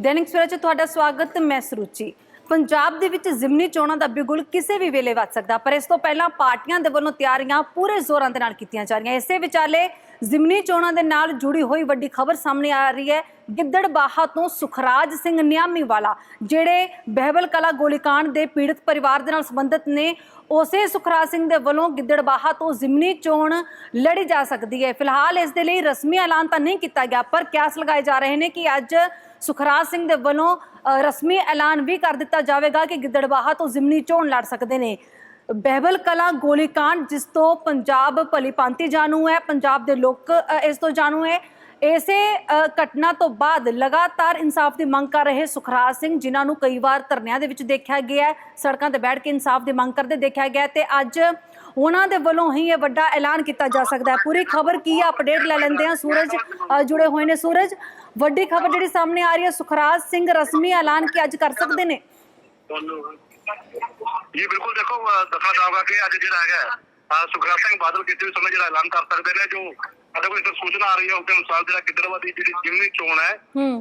ਦੈਨਿਕ ਸਵੇਰਾ 'ਚ ਤੁਹਾਡਾ ਸਵਾਗਤ, ਮੈਂ ਸਰੂਚੀ। ਪੰਜਾਬ ਦੇ ਵਿੱਚ ਜ਼ਿਮਨੀ ਚੋਣਾਂ ਦਾ ਬਿਗੁਲ ਕਿਸੇ ਵੀ ਵੇਲੇ ਵੱਜ ਸਕਦਾ, ਪਰ ਇਸ ਤੋਂ ਪਹਿਲਾਂ ਪਾਰਟੀਆਂ ਦੇ ਵੱਲੋਂ ਤਿਆਰੀਆਂ ਪੂਰੇ ਜ਼ੋਰਾਂ ਦੇ ਨਾਲ ਕੀਤੀਆਂ ਜਾ ਰਹੀਆਂ। ਇਸੇ ਵਿਚਾਲੇ ਜ਼ਿਮਨੀ ਚੋਣਾਂ ਦੇ ਨਾਲ ਜੁੜੀ ਹੋਈ ਵੱਡੀ ਖਬਰ ਸਾਹਮਣੇ ਆ ਰਹੀ ਹੈ। ਗਿੱਦੜਬਾਹਾ ਤੋਂ ਸੁਖਰਾਜ ਸਿੰਘ ਨਿਆਮੀ ਵਾਲਾ ਜਿਹੜੇ ਬਹਿਬਲ ਕਲਾ ਗੋਲੀकांड ਦੇ ਪੀੜਤ ਪਰਿਵਾਰ ਦੇ ਨਾਲ ਸੰਬੰਧਿਤ ਨੇ, ਉਸੇ ਸੁਖਰਾਜ ਸਿੰਘ ਦੇ ਵੱਲੋਂ ਗਿੱਦੜਬਾਹਾ ਤੋਂ ਜ਼ਿਮਨੀ ਚੋਣ ਲੜੀ ਜਾ ਸਕਦੀ ਹੈ। ਫਿਲਹਾਲ ਇਸ ਦੇ ਲਈ ਰਸਮੀ ਐਲਾਨ ਤਾਂ ਨਹੀਂ ਕੀਤਾ ਗਿਆ, ਪਰ ਕਿਆਸ ਲਗਾਏ ਜਾ ਰਹੇ ਨੇ ਕਿ ਅੱਜ ਸੁਖਰਾਜ ਸਿੰਘ ਦੇ ਵੱਲੋਂ ਰਸਮੀ ਐਲਾਨ ਵੀ ਕਰ ਦਿੱਤਾ ਜਾਵੇਗਾ ਕਿ ਗਿੱਦੜਬਾਹਾ ਤੋਂ ਜ਼ਿਮਨੀ ਚੋਣ ਲੜ ਸਕਦੇ ਨੇ। ਬਹਿਬਲ ਕਲਾ ਗੋਲੀकांड ਜਿਸ ਤੋਂ ਪੰਜਾਬ ਭਲੀ ਭਾਂਤੀ ਜਾਣੂ ਹੈ, ਪੰਜਾਬ ਦੇ ਲੋਕ ਇਸ ਤੋਂ ਜਾਣੂ ਹੈ। ਇਸੇ ਘਟਨਾ ਤੋਂ ਬਾਅਦ ਲਗਾਤਾਰ ਇਨਸਾਫ ਦੀ ਮੰਗ ਕਰ ਰਹੇ ਸੁਖਰਾਜ ਸਿੰਘ, ਜਿਨ੍ਹਾਂ ਨੂੰ ਕਈ ਵਾਰ ਧਰਨਿਆਂ ਦੇ ਵਿੱਚ ਦੇਖਿਆ ਗਿਆ ਸੜਕਾਂ ਤੇ ਬੈਠ ਕੇ ਇਨਸਾਫ ਦੀ ਮੰਗ ਕਰਦੇ ਦੇਖਿਆ ਗਿਆ ਹੈ ਤੇ ਅੱਜ ਉਹਨਾਂ ਦੇ ਵੱਲੋਂ ਹੀ ਇਹ ਵੱਡਾ ਐਲਾਨ ਕੀਤਾ ਜਾ ਸਕਦਾ ਹੈ। ਪੂਰੀ ਖਬਰ ਕੀ ਹੈ ਅਪਡੇਟ ਲੈ ਲੈਂਦੇ ਹਾਂ ਸੂਰਜ ਜੁੜੇ ਹੋਏ ਨੇ ਸੂਰਜ। ਵੱਡੀ ਖਬਰ ਜਿਹੜੀ ਸਾਹਮਣੇ ਆ ਰਹੀ ਹੈ, ਸੁਖਰਾਜ ਸਿੰਘ ਰਸਮੀ ਐਲਾਨ ਕੀ ਅੱਜ ਕਰ ਸਕਦੇ ਨੇ? ਜੀ ਬਿਲਕੁਲ ਦੇਖੋ ਦੱਸਣਾ ਚਾਹਾਂਗਾ ਕਿ ਅੱਜ ਜਿਹੜਾ ਹੈਗਾ ਅਹ ਸੁਖਰਾਜ ਸਿੰਘ ਬਾਦਲ ਕਿਸੇ ਵੀ ਸਮੇਂ ਜਿਹੜਾ ਐਲਾਨ ਕਰ ਸਕਦੇ ਨੇ ਜੋ ਸਾਡੇ ਕੋਲ ਇੱਕ ਸੂਚਨਾ ਆ ਰਹੀ ਹੈ ਉਸ ਦੇ ਅਨੁਸਾਰ ਜਿਹੜਾ ਗਿੱਦੜਵਾ ਦੀ ਜਿਹੜੀ ਜਿਮਨੀ ਚੋਣ ਹੈ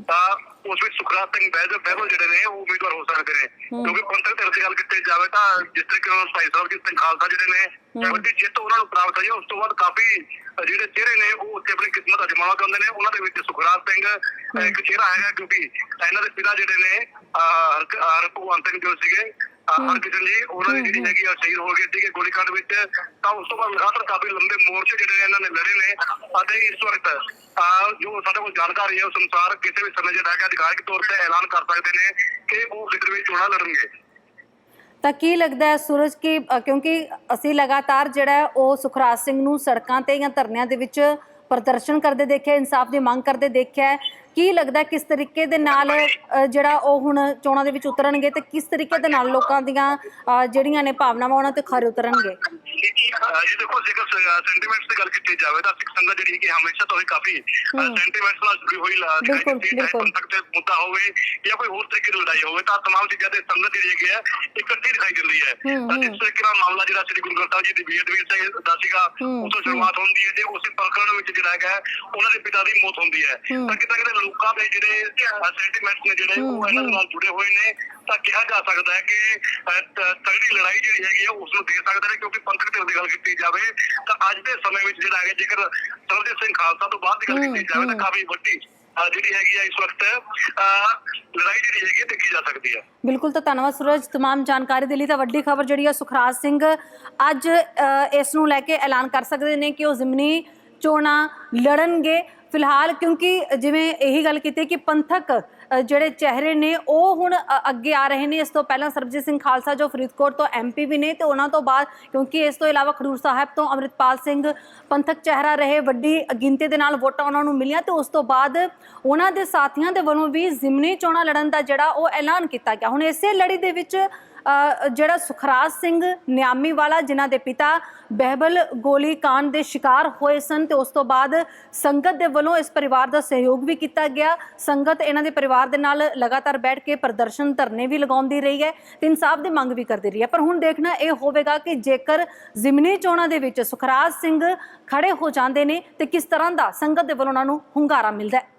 ਤਾਂ ਉਸ ਵਿੱਚ ਸੁਖਰਾਜ ਸਿੰਘ ਬਹਿਜ ਬਹਿਬਲ ਜਿਹੜੇ ਨੇ ਉਹ ਉਮੀਦਵਾਰ ਹੋ ਸਕਦੇ ਨੇ। ਕਿਉਂਕਿ ਪੰਥਕ ਧਿਰ ਦੀ ਗੱਲ ਕੀਤੀ ਜਾਵੇ ਤਾਂ ਜਿਸ ਤਰੀਕੇ ਨਾਲ ਭਾਈ ਸਾਹਿਬ ਜੀ ਸਿੰਘ ਖਾਲਸਾ ਜਿਹੜੇ ਨੇ ਵੱਡੀ ਜਿੱਤ ਉਹਨਾਂ ਨੂੰ ਪ੍ਰਾਪਤ ਹੋਈ ਉਸ ਤੋਂ ਬਾਅਦ ਕਾਫੀ ਜਿਹੜੇ ਚਿਹਰੇ ਨੇ ਉਹ ਉੱਥੇ ਆਪਣੀ ਕਿਸਮਤ ਅਜਮਾਉਣਾ ਚਾਹੁੰਦੇ ਨੇ। ਉਹਨਾਂ ਦੇ ਵਿੱਚ ਸੁਖਰਾਜ ਸਿੰਘ ਇੱਕ ਚਿਹਰਾ ਹੈਗਾ ਕਿਉਂਕਿ ਇਹਨਾਂ ਦੇ ਪਿਤਾ ਜਿਹੜੇ ਨੇ ਅਹ ਹਰ- ਹਰ ਭਗਵਾਨ ਸਿੰਘ ਜੋ ਸੀਗੇ ਹਰਕਿਸ਼ਨ ਜੀ ਉਹਨਾਂ ਦੀ ਜਿਹੜੀ ਹੈਗੀ ਆ ਸ਼ਹੀਦ ਹੋ ਗਏ ਸੀਗੇ ਗੋਲੀकांड ਵਿੱਚ। ਤਾਂ ਉਸ ਤੋਂ ਬਾਅਦ ਲਗਾਤਾਰ ਕਾਫੀ ਲੰਬੇ ਮੋਰਚੇ ਜਿਹੜੇ ਇਹਨਾਂ ਨੇ ਲੜੇ ਨੇ। ਅਤੇ ਇਸ ਵਕਤ ਜੋ ਸਾਡੇ ਕੋਲ ਜਾਣਕਾਰੀ ਹੈ ਉਸ ਅਨੁਸਾਰ ਕਿਸੇ ਵੀ ਸਮੇਂ ਜਿਹੜਾ ਹੈਗਾ ਅਧਿਕਾਰਿਕ ਤੌਰ ਤੇ ਐਲਾਨ ਕਰ ਸਕਦੇ ਨੇ ਕਿ ਉਹ ਕਿਤੇ ਵੀ ਚੋਣਾਂ ਲੜਨਗੇ। ਤਾਂ ਕੀ ਲੱਗਦਾ ਹੈ ਸੂਰਜ ਕਿ ਕਿਉਂਕਿ ਅਸੀਂ ਲਗਾਤਾਰ ਜਿਹੜਾ ਉਹ ਸੁਖਰਾਜ ਸਿੰਘ ਨੂੰ ਸੜਕਾਂ ਤੇ ਜਾਂ ਧਰਨਿਆਂ ਦੇ ਵਿੱਚ ਪ੍ਰਦਰਸ਼ਨ ਕਰਦੇ ਦੇਖਿਆ, ਇਨਸਾਫ ਦੀ ਮੰਗ ਕਰਦੇ ਦੇਖਿਆ, ਕੀ ਲੱਗਦਾ ਕਿਸ ਤਰੀਕੇ ਦੇ ਨਾਲ ਜਿਹੜਾ ਉਹ ਹੁਣ ਚੋਣਾਂ ਦੇ ਵਿੱਚ ਉਤਰਨਗੇ ਤੇ ਕਿਸ ਤਰੀਕੇ ਦੇ ਨਾਲ ਲੋਕਾਂ ਦੀਆਂ ਜਿਹੜੀਆਂ ਨੇ ਭਾਵਨਾਵਾਂ ਉਹਨਾਂ ਤੇ ਖਰੇ ਉਤਰਨਗੇ? ਜੀ ਦੇਖੋ ਜੇਕਰ ਸੈਂਟੀਮੈਂਟਸ ਦੀ ਗੱਲ ਕੀਤੀ ਜਾਵੇ ਤਾਂ ਸਿੱਖ ਸੰਗਤ ਜਿਹੜੀ ਕਿ ਹਮੇਸ਼ਾ ਤੋਂ ਹੀ ਕਾਫੀ ਸੈਂਟੀਮੈਂਟਸ ਨਾਲ ਜੁੜੀ ਹੋਈ ਲਾ- ਦਿੱਤੀ ਹੈ। ਪੰਥਕ ਤੇ ਮੁੱਦਾ ਹੋਵੇ ਜਾਂ ਕੋਈ ਹੋਰ ਤਰੀਕੇ ਦੀ ਲੜਾਈ ਹੋਵੇ ਤਾਂ ਤਮਾਮ ਚੀਜ਼ਾਂ ਦੇ ਸੰਗਤ ਜਿਹੜੀ ਹੈ ਇਕੱਠੀ ਦਿਖਾਈ ਦਿੰਦੀ ਹੈ ਤਾਂ। ਜਿਸ ਤਰੀਕੇ ਨਾਲ ਮਾਮਲਾ ਜਿਹੜਾ ਸ੍ਰੀ ਗੁਰੂ ਗ੍ਰੰਥ ਸਾਹਿਬ ਜੀ ਦੀ ਬੀਅਤ ਵੀ ਦਾ ਸੀਗਾ ਉਸ ਤੋਂ ਸ਼ੁਰੂਆਤ ਹੁੰਦੀ ਹੈ ਤੇ ਉਸੇ ਪ੍ਰਕਰਣ ਵਿੱਚ ਜਿਹੜਾ ਹੈਗਾ ਹੈ, ਉਹਨਾਂ ਦੇ ਪਿਤਾ ਦੀ ਮੌਤ ਹੁੰਦੀ ਹੈ। ਤਾਂ ਕਿਤੇ ਕਿਤੇ ਲੋਕਾਂ ਦੇ ਜਿਹੜੇ ਸੈਂਟੀਮੈਂਟਸ ਨੇ ਜਿਹੜੇ ਉਹ ਇਹਨਾਂ ਨਾਲ ਜੁੜੇ ਹੋਏ ਨੇ ਤਾਂ ਕਿਹਾ ਜਾ ਸਕਦਾ ਹੈ ਕਿ ਅਹ, ਤ- ਤਗੜੀ ਲੜਾਈ ਜਿਹੜੀ ਹੈਗੀ ਹੈ ਉਸ ਨੂੰ ਦੇ ਸਕਦੇ ਨੇ ਕਿਉਂਕਿ ਪੰਥਕ ਧਿਰ ਦੀ ਗੱਲ ਕੀਤੀ ਜਾਵੇ ਤਾਂ ਅੱਜ ਦੇ ਸਮੇਂ ਵਿੱਚ ਜਿਹੜਾ ਹੈਗਾ ਜੇਕਰ ਸਰਬਜੀਤ ਸਿੰਘ ਖਾਲਸਾ ਤੋਂ ਬਾਅਦ ਦੀ ਗੱਲ ਹੂੰ, ਕੀਤੀ ਜਾਵੇ ਤਾਂ ਹੂੰ। ਕਾਫੀ ਵੱਡੀ ਅਹ, ਜਿਹੜੀ ਹੈਗੀ ਹੈ ਇਸ ਵਕਤ ਅਹ, ਲੜਾਈ ਜਿਹੜੀ ਹੈਗੀ ਹੈ ਦੇਖੀ ਜਾ ਸਕਦੀ ਹੈ ਬਿਲਕੁਲ ਤਾਂ ਧੰਨਵਾਦ ਸੂਰਜ तमाम ਜਾਣਕਾਰੀ ਦੇ ਲਈ ਤਾਂ ਵੱਡੀ ਖਬਰ ਜਿਹੜੀ ਹੈ ਸੁਖਰਾਜ ਸਿੰਘ ਅੱਜ ਅ, ਇਸ ਨੂੰ ਲੈ ਕੇ ਐਲਾਨ ਕਰ ਸਕਦੇ ਨੇ ਕਿ ਉਹ ਜ਼ਿਮਨੀ ਚੋਣਾਂ ਲੜਨਗੇ ਫਿਲਹਾਲ ਕਿਉਂਕਿ ਜਿਵੇਂ ਇਹੀ ਗੱਲ ਕੀਤੀ ਕਿ ਪੰਥਕ ਜਿਹੜੇ ਚਿਹਰੇ ਨੇ, ਉਹ ਹੁਣ ਅੱਗੇ ਆ ਰਹੇ ਨੇ। ਇਸ ਤੋਂ ਪਹਿਲਾਂ ਸਰਬਜੀਤ ਸਿੰਘ ਖਾਲਸਾ ਜੋ ਫਰੀਦਕੋਟ ਤੋਂ ਐਮਪੀ ਵੀ ਨੇ ਤੇ ਉਹਨਾਂ ਤੋਂ ਬਾਅਦ ਕਿਉਂਕਿ ਇਸ ਤੋਂ ਇਲਾਵਾ ਖਡੂਰ ਸਾਹਿਬ ਤੋਂ ਅੰਮ੍ਰਿਤਪਾਲ ਸਿੰਘ ਪੰਥਕ ਚਿਹਰਾ ਰਹੇ, ਵੱਡੀ ਗਿਣਤੀ ਦੇ ਨਾਲ ਵੋਟਾਂ ਉਹਨਾਂ ਨੂੰ ਮਿਲੀਆਂ ਤੇ ਉਸ ਤੋਂ ਬਾਅਦ ਉਹਨਾਂ ਦੇ ਸਾਥੀਆਂ ਦੇ ਵੱਲੋਂ ਵੀ ਜ਼ਿਮਨੀ ਚੋਣਾਂ ਲੜਨ ਦਾ ਜਿਹੜਾ ਉਹ ਐਲਾਨ ਕੀਤਾ ਗਿਆ। ਹੁਣ ਇਸੇ ਲੜੀ ਦੇ ਵਿੱਚ ਜਿਹੜਾ ਸੁਖਰਾਜ ਸਿੰਘ ਨਿਆਮੀ ਵਾਲਾ, ਜਿਨ੍ਹਾਂ ਦੇ ਪਿਤਾ ਬਹਿਬਲ ਗੋਲੀ ਕਾਂਡ ਦੇ ਸ਼ਿਕਾਰ ਹੋਏ ਸਨ ਤੇ ਉਸ ਤੋਂ ਬਾਅਦ ਸੰਗਤ ਦੇ ਵੱਲੋਂ ਇਸ ਪਰਿਵਾਰ ਦਾ ਸਹਿਯੋਗ ਵੀ ਕੀਤਾ ਗਿਆ। ਸੰਗਤ ਇਹਨਾਂ ਦੇ ਪਰਿਵਾਰ ਦੇ ਨਾਲ ਲਗਾਤਾਰ ਬੈਠ ਕੇ ਪ੍ਰਦਰਸ਼ਨ ਧਰਨੇ ਵੀ ਲਗਾਉਂਦੀ ਰਹੀ ਹੈ ਤੇ ਇਨਸਾਫ ਦੀ ਮੰਗ ਵੀ ਕਰਦੀ ਰਹੀ ਹੈ। ਪਰ ਹੁਣ ਦੇਖਣਾ ਇਹ ਹੋਵੇਗਾ ਕਿ ਜੇਕਰ ਜ਼ਿਮਨੀ ਚੋਣਾਂ ਦੇ ਵਿੱਚ ਸੁਖਰਾਜ ਸਿੰਘ ਖੜੇ ਹੋ ਜਾਂਦੇ ਨੇ ਤੇ ਕਿਸ ਤਰ੍ਹਾਂ ਦਾ ਸੰਗਤ ਦੇ ਵੱਲੋਂ ਉਹਨਾਂ ਨੂੰ ਹੁੰਗਾਰਾ ਮਿਲਦਾ ਹੈ।